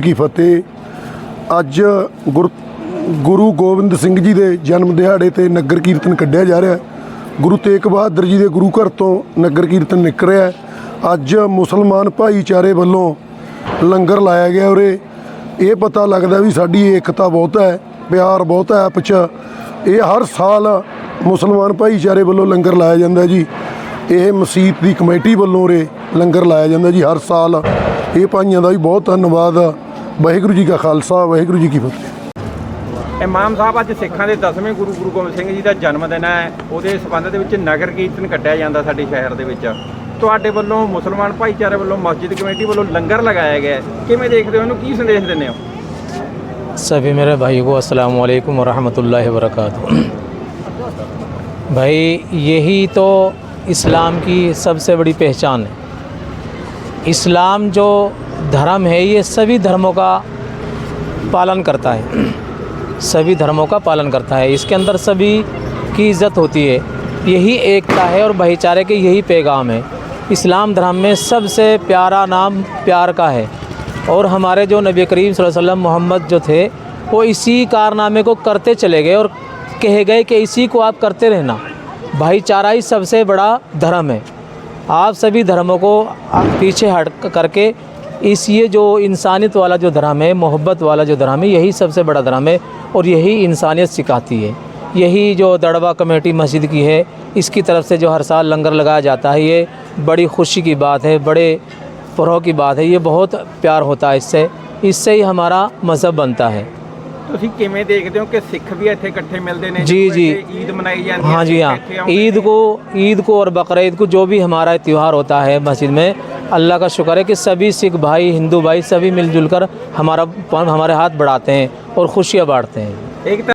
ਕੀ ਫਤਿਹ। ਅੱਜ ਗੁਰ- ਗੁਰੂ ਗੋਬਿੰਦ ਸਿੰਘ ਜੀ ਦੇ ਜਨਮ ਦਿਹਾੜੇ ਤੇ ਨਗਰ ਕੀਰਤਨ ਕੱਢਿਆ ਜਾ ਰਿਹਾ ਹੈ। ਗੁਰੂ ਤੇਗ ਬਹਾਦਰ ਜੀ ਦੇ ਗੁਰੂ ਘਰ ਤੋਂ ਨਗਰ ਕੀਰਤਨ ਨਿਕਲ ਰਿਹਾ ਹੈ। ਅੱਜ ਮੁਸਲਮਾਨ ਭਾਈਚਾਰੇ ਵੱਲੋਂ ਲੰਗਰ ਲਾਇਆ ਗਿਆ ਉਰੇ। ਇਹ ਪਤਾ ਲੱਗਦਾ ਵੀ ਸਾਡੀ ਏਕਤਾ ਬਹੁਤ ਹੈ, ਪਿਆਰ ਬਹੁਤ ਹੈ ਆਪਸ 'ਚ। ਇਹ ਹਰ ਸਾਲ ਮੁਸਲਮਾਨ ਭਾਈਚਾਰੇ ਵੱਲੋਂ ਲੰਗਰ ਲਾਇਆ ਜਾਂਦਾ ਜੀ। ਇਹ ਮਸਜਿਦ ਦੀ ਕਮੇਟੀ ਵੱਲੋਂ ਉਰੇ ਲੰਗਰ ਲਾਇਆ ਜਾਂਦਾ ਜੀ ਹਰ ਸਾਲ। ਇਹ ਭਾਈਆਂ ਦਾ ਵੀ ਬਹੁਤ ਧੰਨਵਾਦ। ਵਾਹਿਗੁਰੂ ਜੀ ਕਾ ਖਾਲਸਾ ਵਾਹਿਗੁਰੂ ਜੀ ਕੀ ਫਤਿਹ ਇਮਾਮ ਸਾਹਿਬ ਅੱਜ ਸਿੱਖਾਂ ਦੇ 10ਵੇਂ ਗੁਰੂ ਗੁਰੂ ਗੋਬਿੰਦ ਸਿੰਘ ਜੀ ਦਾ ਜਨਮ ਦਿਨ ਹੈ ਉਹਦੇ ਸਬੰਧ ਦੇ ਵਿੱਚ ਨਗਰ ਕੀਰਤਨ ਕੱਢਿਆ ਜਾਂਦਾ ਸਾਡੇ ਸ਼ਹਿਰ ਦੇ ਵਿੱਚ ਤੁਹਾਡੇ ਵੱਲੋਂ ਮੁਸਲਮਾਨ ਭਾਈਚਾਰੇ ਵੱਲੋਂ ਮਸਜਿਦ ਕਮੇਟੀ ਵੱਲੋਂ ਲੰਗਰ ਲਗਾਇਆ ਗਿਆ ਹੈ। ਕਿਵੇਂ ਦੇਖਦੇ ਹੋ ਇਹਨੂੰ ਕੀ ਸੰਦੇਸ਼ ਦਿੰਦੇ ਹੋ सभी मेरे भाई को अस्सलाम वालेकुम वरहमतुल्लाहि वबरकातुहू भाई यही तो इस्लाम की सबसे बड़ी पहचान है इस्लाम जो धर्म है, ये सभी धर्मों का पालन करता है। सभी धर्मों का पालन करता है। इसके अंदर सभी की इज़्ज़त होती है। यही एकता है और भाईचारे के यही पैगाम है। इस्लाम धर्म में सबसे प्यारा नाम प्यार का है। और हमारे जो नबी करीम वसल्लम मोहम्मद जो थे, वो इसी कारनामे को करते चले गए और कहे गए कि इसी को आप करते रहना। भाईचारा ही सबसे बड़ा धर्म है। आप सभी धर्मों को पीछे हट करके इस ये जो इंसानियत वाला जो धर्म है मोहब्बत वाला जो धर्म है यही सबसे बड़ा धर्म है और यही इंसानियत सिखाती है यही जो दड़वा कमेटी मस्जिद की है इसकी तरफ से जो हर साल लंगर लगाया जाता है ये बड़ी खुशी की बात है बड़े फ़रोह की बात है ये बहुत प्यार होता है इससे इससे ही हमारा मज़हब बनता है ਤੁਸੀਂ ਕਿਵੇਂ ਦੇਖਦੇ ਹੋ ਕਿ ਸਿੱਖ ਵੀ ਇੱਥੇ ਇਕੱਠੇ ਮਿਲਦੇ ਨੇ ਜੀ, ਜਦੋਂ ਜੀ। ਇੱਥੇ ਈਦ ਮਨਾਈ ਜਾਂਦੀ ਹੈ हाँ जी ਸਿੱਖ हाँ ਇੱਥੇ ਆਉਂਦੇ ईद ਨੇ। को ईद को और बकरीद को जो भी हमारा त्यौहार होता है मस्जिद में अल्लाह का शुक्र है कि सभी सिख भाई हिंदू भाई सभी मिलजुल कर हमारा हमारे हाथ बढ़ाते हैं और खुशियाँ बांटते हैं ਇੱਕ ਤਾਂ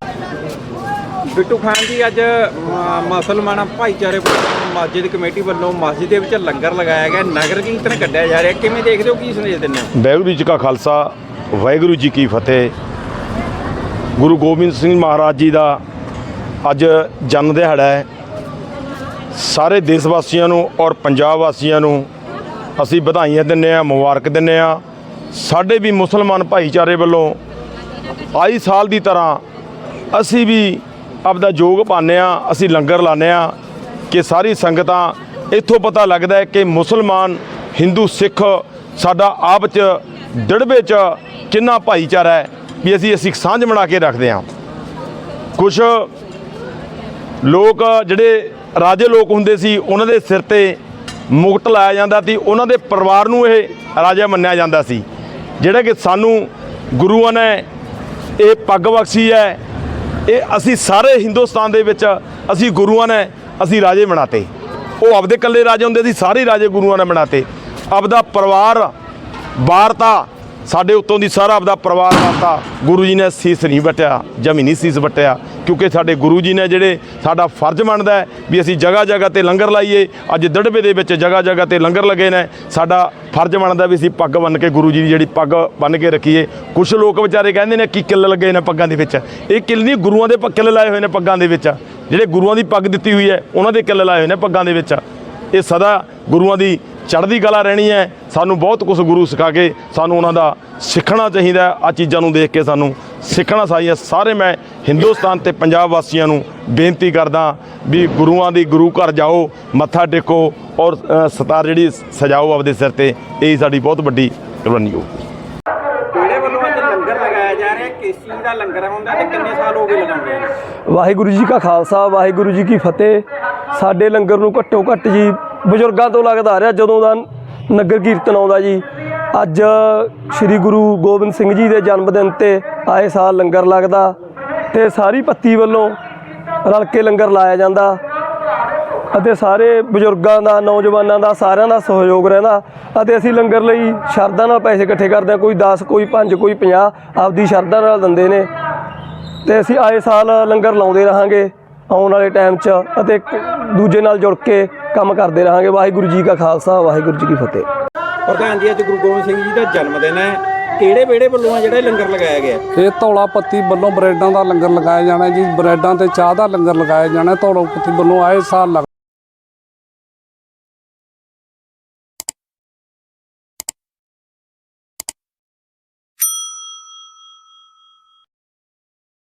ਬਿੱਟੂ ਖਾਨ ਜੀ ਅੱਜ ਮ- ਮੁਸਲਮਾਨ ਭਾਈਚਾਰੇ ਵੱਲੋਂ ਮਸਜਿਦ ਕਮੇਟੀ ਵੱਲੋਂ ਮਸਜਿਦ ਦੇ ਵਿੱਚ ਲੰਗਰ ਲਗਾਇਆ ਗਿਆ ਨਗਰ ਕੀਰਤਨ ਕੱਢਿਆ ਜਾ ਰਿਹਾ ਕਿਵੇਂ ਦੇਖਦੇ ਹੋ ਕੀ ਸੰਦੇਸ਼ ਦਿੰਦੇ ਹੋ ਵਾਹਿਗੁਰੂ ਜੀ ਕਾ ਖਾਲਸਾ ਵਾਹਿਗੁਰੂ ਜੀ ਕੀ ਫਤਿਹ ਗੁਰੂ ਗੋਬਿੰਦ ਸਿੰਘ ਮਹਾਰਾਜ ਜੀ ਦਾ ਅੱਜ ਜਨਮ ਦਿਹਾੜਾ ਹੈ ਸਾਰੇ ਦੇਸ਼ ਵਾਸੀਆਂ ਨੂੰ ਔਰ ਪੰਜਾਬ ਵਾਸੀਆਂ ਨੂੰ ਅਸੀਂ ਵਧਾਈਆਂ ਦਿੰਦੇ ਆ ਮੁਬਾਰਕ ਦਿੰਦੇ ਆ ਸਾਡੇ ਵੀ ਮੁਸਲਮਾਨ ਭਾਈਚਾਰੇ ਵੱਲੋਂ ਆਈ ਸਾਲ ਦੀ ਤਰ੍ਹਾਂ ਅਸੀਂ ਵੀ ਆਪਦਾ ਯੋਗ ਪਾਉਂਦੇ ਆ ਅਸੀਂ ਲੰਗਰ ਲਾਉਂਦੇ ਆ ਕਿ ਸਾਰੀ ਸੰਗਤਾਂ, ਇੱਥੋਂ ਪਤਾ ਲੱਗਦਾ ਹੈ ਕਿ ਮੁਸਲਮਾਨ ਹਿੰਦੂ ਸਿੱਖ ਸਾਡਾ ਆਪ ਚ, ਡੜਵੇ ਚ ਕਿੰਨਾ ਭਾਈਚਾਰਾ ਹੈ ਵੀ ਅਸੀਂ ਅਸੀਂ ਸਾਂਝ ਬਣਾ ਕੇ ਰੱਖਦੇ ਹਾਂ। ਕੁਝ ਲੋਕ ਜਿਹੜੇ ਰਾਜੇ ਲੋਕ ਹੁੰਦੇ ਸੀ, ਉਹਨਾਂ ਦੇ ਸਿਰ ਤੇ ਮੁਕਟ ਲਾਇਆ ਜਾਂਦਾ ਸੀ। ਉਹਨਾਂ ਦੇ ਪਰਿਵਾਰ ਨੂੰ ਇਹ ਰਾਜਾ ਮੰਨਿਆ ਜਾਂਦਾ ਸੀ। ਜਿਹੜਾ ਕਿ ਸਾਨੂੰ ਗੁਰੂਆਂ ਨੇ ਇਹ ਪੱਗ ਬਖਸ਼ੀ ਹੈ। ਇਹ ਅਸੀਂ ਸਾਰੇ ਹਿੰਦੁਸਤਾਨ ਦੇ ਵਿੱਚ ਅਸੀਂ ਗੁਰੂਆਂ ਨੇ ਅਸੀਂ ਰਾਜੇ ਬਣਾਤੇ। ਉਹ ਆਪਦੇ ਇਕੱਲੇ ਰਾਜੇ ਹੁੰਦੇ ਸੀ, ਸਾਰੇ ਰਾਜੇ ਗੁਰੂਆਂ ਨੇ ਬਣਾਤੇ। ਆਪਦਾ ਪਰਿਵਾਰ, ਵਾਰਤਾ ਸਾਡੇ ਉੱਤੋਂ ਦੀ ਸਾਰਾ ਆਪਦਾ ਪਰਿਵਾਰ ਵਾਰਤਾ ਗੁਰੂ ਜੀ ਨੇ ਸੀਸ ਨਹੀਂ ਵਟਿਆ, ਜਮੀ ਨਹੀਂ ਸੀਸ ਵਟਿਆ, ਕਿਉਂਕਿ ਸਾਡੇ ਗੁਰੂ ਜੀ ਨੇ ਜਿਹੜੇ ਸਾਡਾ ਫਰਜ਼ ਬਣਦਾ ਵੀ ਅਸੀਂ ਜਗ੍ਹਾ ਜਗ੍ਹਾ ਤੇ ਲੰਗਰ ਲਾਈਏ, ਅੱਜ ਦੜਬੇ ਦੇ ਵਿੱਚ ਜਗ੍ਹਾ ਜਗ੍ਹਾ ਤੇ ਲੰਗਰ ਲੱਗੇ ਨੇ, ਸਾਡਾ ਫਰਜ਼ ਬਣਦਾ ਵੀ ਅਸੀਂ ਪੱਗ ਬੰਨ ਕੇ ਗੁਰੂ ਜੀ ਦੀ ਜਿਹੜੀ ਪੱਗ ਬੰਨ ਕੇ ਰੱਖੀਏ। ਕੁਝ ਲੋਕ ਵਿਚਾਰੇ ਕਹਿੰਦੇ ਨੇ ਕਿ ਕਿੱਲ ਲੱਗੇ ਨੇ ਪੱਗਾਂ ਦੇ ਵਿੱਚ। ਇਹ ਕਿੱਲ ਨਹੀਂ, ਗੁਰੂਆਂ ਦੇ ਪ- ਕਿੱਲ ਲਾਏ ਹੋਏ ਨੇ ਪੱਗਾਂ ਦੇ ਵਿੱਚ। ਜਿਹੜੇ ਗੁਰੂਆਂ ਦੀ ਪੱਗ ਦਿੱਤੀ ਹੋਈ ਹੈ, ਉਹਨਾਂ ਦੇ ਕਿੱਲ ਲਾਏ ਹੋਏ ਨੇ ਪੱਗਾਂ ਦੇ ਵਿੱਚ। ਇਹ ਸਦਾ ਗੁਰੂਆਂ ਦੀ ਚੜ੍ਹਦੀ ਕਲਾ ਰਹਿਣੀ ਹੈ। ਸਾਨੂੰ ਬਹੁਤ ਕੁਝ ਗੁਰੂ ਸਿਖਾ ਕੇ ਸਾਨੂੰ ਉਹਨਾਂ ਦਾ ਸਿੱਖਣਾ ਚਾਹੀਦਾ ਆ ਚੀਜ਼ਾਂ ਨੂੰ ਦੇਖ ਕੇ ਸਾਨੂੰ ਸਿੱਖਣਾ ਚਾਹੀਦਾ ਸਾਰੇ ਮੈਂ ਹਿੰਦੁਸਤਾਨ ਤੇ ਪੰਜਾਬ ਵਾਸੀਆਂ ਨੂੰ ਬੇਨਤੀ ਕਰਦਾ ਵੀ ਗੁਰੂਆਂ ਦੀ ਗੁਰੂ ਘਰ ਜਾਓ ਮੱਥਾ ਟੇਕੋ ਔਰ ਸਤਾਰ ਜਿਹੜੀ ਸਜਾਓ ਆਪਦੇ ਸਿਰ ਤੇ ਇਹ ਸਾਡੀ ਬਹੁਤ ਵੱਡੀ ਕੁਰਬਾਨੀ ਹੋ ਕਿਹੜੇ ਵੱਲੋਂ ਅੱਜ ਲੰਗਰ ਲਗਾਇਆ ਜਾ ਰਿਹਾ? ਕਿਸ ਚੀਜ਼ ਦਾ ਲੰਗਰ ਹੁੰਦਾ ਤੇ ਕਿੰਨੇ ਸਾਲ ਹੋ ਗਏ ਲਗਾਉਂਦੇ ਵਾਹਿਗੁਰੂ ਜੀ ਕਾ ਖਾਲਸਾ ਵਾਹਿਗੁਰੂ ਜੀ ਕੀ ਫਤਿਹ। ਸਾਡੇ ਲੰਗਰ ਨੂੰ ਘੱਟੋ ਘੱਟ ਜੀ ਬਜ਼ੁਰਗਾਂ ਤੋਂ ਲੱਗਦਾ ਆ ਰਿਹਾ ਜਦੋਂ ਦਾ ਨਗਰ ਕੀਰਤਨ ਆਉਂਦਾ ਜੀ। ਅੱਜ ਸ੍ਰੀ ਗੁਰੂ ਗੋਬਿੰਦ ਸਿੰਘ ਜੀ ਦੇ ਜਨਮ ਦਿਨ ਤੇ ਆਏ ਸਾਲ ਲੰਗਰ ਲੱਗਦਾ ਤੇ ਸਾਰੀ ਪੱਤੀ ਵੱਲੋਂ ਰਲ ਕੇ ਲੰਗਰ ਲਾਇਆ ਜਾਂਦਾ ਅਤੇ ਸਾਰੇ ਬਜ਼ੁਰਗਾਂ ਦਾ, ਨੌਜਵਾਨਾਂ ਦਾ, ਸਾਰਿਆਂ ਦਾ ਸਹਿਯੋਗ ਰਹਿੰਦਾ ਅਤੇ ਅਸੀਂ ਲੰਗਰ ਲਈ ਸ਼ਰਧਾ ਨਾਲ ਪੈਸੇ ਇਕੱਠੇ ਕਰਦੇ ਹਾਂ। ਕੋਈ 10 ਕੋਈ 5 ਕੋਈ 50 ਆਪਦੀ ਸ਼ਰਧਾ ਨਾਲ ਦਿੰਦੇ ਨੇ ਤੇ ਅਸੀਂ ਆਏ ਸਾਲ ਲੰਗਰ ਲਾਉਂਦੇ ਰਹਾਂਗੇ ਆਉਣ ਵਾਲੇ ਟਾਈਮ 'ਚ ਅਤੇ ਦੂਜੇ ਨਾਲ ਜੁੜ ਕੇ ਕੰਮ ਕਰਦੇ ਰਹਾਂਗੇ। ਵਾਹਿਗੁਰੂ ਜੀ ਕਾ ਖਾਲਸਾ ਵਾਹਿਗੁਰੂ ਜੀ ਕੀ ਫਤਿਹ। ਪ੍ਰਧਾਨ ਜੀ ਅੱਜ ਗੁਰੂ ਗੋਬਿੰਦ ਸਿੰਘ ਜੀ ਦਾ ਜਨਮ ਦਿਨ ਹੈ। ਕਿਹੜੇ ਵਿਹੜੇ ਵੱਲੋਂ ਆ ਜਿਹੜਾ ਇਹ ਲੰਗਰ ਲਗਾਇਆ ਗਿਆ? ਇਹ ਧੌਲਾ ਪੱਤੀ ਵੱਲੋਂ ਬ੍ਰੈਡਾਂ ਦਾ ਲੰਗਰ ਲਗਾਇਆ ਜਾਣਾ ਜੀ। ਬ੍ਰੈਡਾਂ ਤੇ ਚਾਹ ਦਾ ਲੰਗਰ ਲਗਾਇਆ ਜਾਣਾ ਧੌਲਾ ਪੱਤੀ ਵੱਲੋਂ ਆਏ ਸਾਲ ਲੱਗ